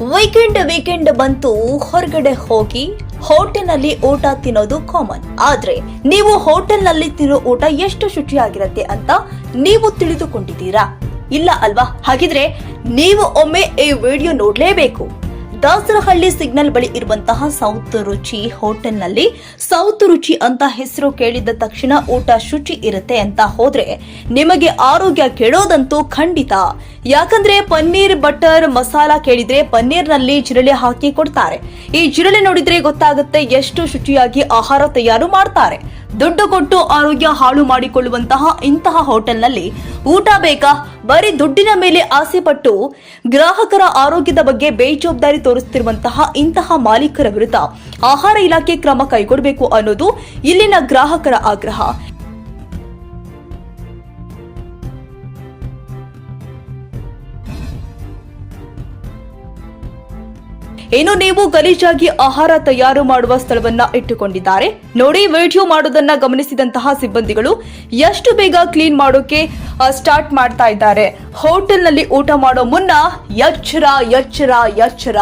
Weekend weekend ಬಂತು ಹೊರಗಡೆ ಹೋಗಿ ಹೋಟೆಲ್ನಲ್ಲಿ ಊಟ ತಿನ್ನೋದು ಕಾಮನ್ ಆದ್ರೆ ನೀವು ಹೋಟೆಲ್ನಲ್ಲಿ ತಿನ್ನೋ ಊಟ ಎಷ್ಟು ಶುಚಿಯಾಗಿರುತ್ತೆ ಅಂತ ನೀವು ತಿಳಿದುಕೊಂಡಿದ್ದೀರಾ? ಇಲ್ಲ ಅಲ್ವಾ? ಹಾಗಿದ್ರೆ ನೀವು ಒಮ್ಮೆ ಈ ವಿಡಿಯೋ ನೋಡ್ಲೇಬೇಕು. ದಾಸರಹಳ್ಳಿ ಸಿಗ್ನಲ್ ಬಳಿ ಇರುವಂತಹ ಸೌತ್ ರುಚಿ ಹೋಟೆಲ್ನಲ್ಲಿ ಸೌತ್ ರುಚಿ ಅಂತ ಹೆಸರು ಕೇಳಿದ ತಕ್ಷಣ ಊಟ ಶುಚಿ ಇರುತ್ತೆ ಅಂತ ಹೋದ್ರೆ ನಿಮಗೆ ಆರೋಗ್ಯ ಕೆಡೋದಂತೂ ಖಂಡಿತ. ಯಾಕಂದ್ರೆ ಪನ್ನೀರ್ ಬಟರ್ ಮಸಾಲ ಕೇಳಿದ್ರೆ ಪನ್ನೀರ್ನಲ್ಲಿ ಜಿರಳೆ ಹಾಕಿ ಕೊಡ್ತಾರೆ. ಈ ಜಿರಳೆ ನೋಡಿದ್ರೆ ಗೊತ್ತಾಗುತ್ತೆ ಎಷ್ಟು ಶುಚಿಯಾಗಿ ಆಹಾರ ತಯಾರು ಮಾಡ್ತಾರೆ. ದುಡ್ಡು ಕೊಟ್ಟು ಆರೋಗ್ಯ ಹಾಳು ಮಾಡಿಕೊಳ್ಳುವಂತಹ ಇಂತಹ ಹೋಟೆಲ್ನಲ್ಲಿ ಊಟ ಬೇಕಾ ಬರೀ ದುಡ್ಡಿನ ಮೇಲೆ ಆಸೆ ಪಟ್ಟು ಗ್ರಾಹಕರ ಆರೋಗ್ಯದ ಬಗ್ಗೆ ಬೇಜವಾಬ್ದಾರಿ ತೋರಿಸುತ್ತಿರುವಂತಹ ಇಂತಹ ಮಾಲೀಕರ ವಿರುದ್ಧ ಆಹಾರ ಇಲಾಖೆ ಕ್ರಮ ಕೈಗೊಳ್ಳಬೇಕು ಅನ್ನೋದು ಇಲ್ಲಿನ ಗ್ರಾಹಕರ ಆಗ್ರಹ. ಇನ್ನು ನೀವು ಗಲೀಜಾಗಿ ಆಹಾರ ತಯಾರು ಮಾಡುವ ಸ್ಥಳವನ್ನ ಇಟ್ಟುಕೊಂಡಿದ್ದಾರೆ. ನೋಡಿ, ವಿಡಿಯೋ ಮಾಡೋದನ್ನ ಗಮನಿಸಿದಂತಹ ಸಿಬ್ಬಂದಿಗಳು ಎಷ್ಟು ಬೇಗ ಕ್ಲೀನ್ ಮಾಡೋಕೆ ಸ್ಟಾರ್ಟ್ ಮಾಡ್ತಾ ಇದ್ದಾರೆ. ಹೋಟೆಲ್ನಲ್ಲಿ ಊಟ ಮಾಡೋ ಮುನ್ನ ಎಚ್ಚರ ಎಚ್ಚರ ಎಚ್ಚರ.